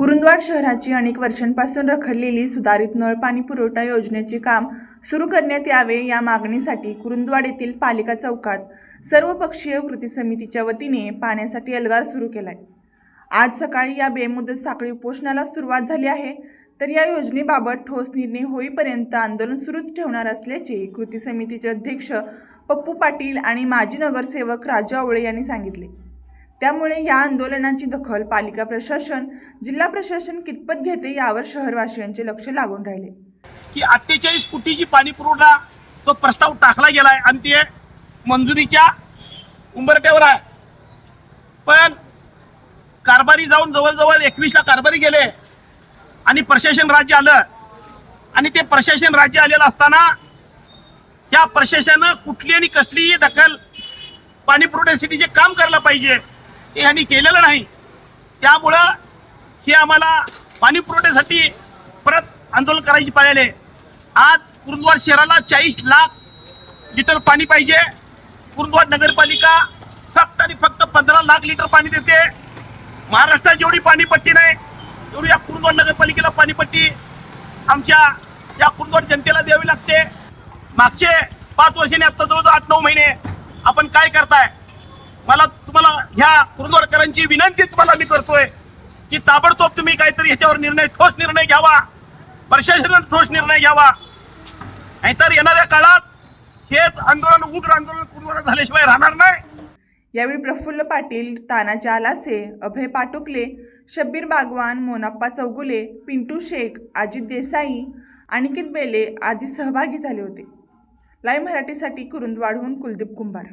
कुरुंदवाड शहराची अनेक वर्षांपासून रखडलेली सुधारित नळ पाणी पुरवठा योजनेचे काम सुरू करण्यात यावे या मागणीसाठी कुरुंदवाड येथील पालिका चौकात सर्वपक्षीय कृती समितीच्या वतीने पाण्यासाठी अलगार सुरू केला आहे आज सकाळी या बेमुदत साखळी उपोषणाला सुरुवात झाली आहे. तर या योजनेबाबत ठोस निर्णय होईपर्यंत आंदोलन सुरूच ठेवणार असल्याचे कृती समितीचे अध्यक्ष पप्पू पाटील आणि माजी नगरसेवक राजू आवळे यांनी सांगितले. त्यामुळे या आंदोलनाची दखल पालिका प्रशासन जिल्हा प्रशासन कितपत घेते यावर शहरवासियांचे लक्ष लागून राहिले. की अठ्ठेचाळीस कोटीची पाणी पुरवठा तो प्रस्ताव टाकला गेलाय आणि ते मंजुरीच्या उंबरट्यावर आहे. पण कारभारी जाऊन जवळजवळ एकवीसला कारभारी गेले आणि प्रशासन राज्य आलं. आणि ते प्रशासन राज्य आलेलं असताना या प्रशासनानं कुठली आणि कसलीही दखल पाणी पुरवठ्यासाठी जे काम करायला पाहिजे ते ह्यांनी केलेलं नाही. त्यामुळं हे आम्हाला पाणी पुरवठ्यासाठी परत आंदोलन करायची पाहिले आज कुरुंदवाड शहराला चाळीस लाख लिटर पाणी पाहिजे. कुरुंदवाड नगरपालिका फक्त आणि फक्त पंधरा लाख लिटर पाणी देते. महाराष्ट्रात जेवढी पाणीपट्टी नाही तेवढी या कुरुंदवाड नगरपालिकेला पाणीपट्टी आमच्या या कुरुंदवाड जनतेला द्यावी लागते. मागचे पाच वर्षांनी आता जवळजवळ आठ नऊ महिने आपण काय करताय? मला ह्या कुरुंदवाडकरांची विनंती तुम्हाला मी करतोय की ताबडतोब तुम्ही काहीतरी ह्याच्यावर निर्णय ठोस निर्णय घ्यावा. प्रशासनाने ठोस निर्णय घ्यावा. नाहीतर येणाऱ्या काळात हेच आंदोलन उग्र आंदोलन कुरुंदवाड झाल्याशिवाय राहणार नाही. यावेळी प्रफुल्ल पाटील तानाजी आलासे अभय पाटुकले शब्बीर बागवान मोनाप्पा चौगुले पिंटू शेख अजित देसाई अनिकित बेले आदी सहभागी झाले होते. लाईव्ह मराठीसाठी कुरुंदवाडहून कुलदीप कुंभार.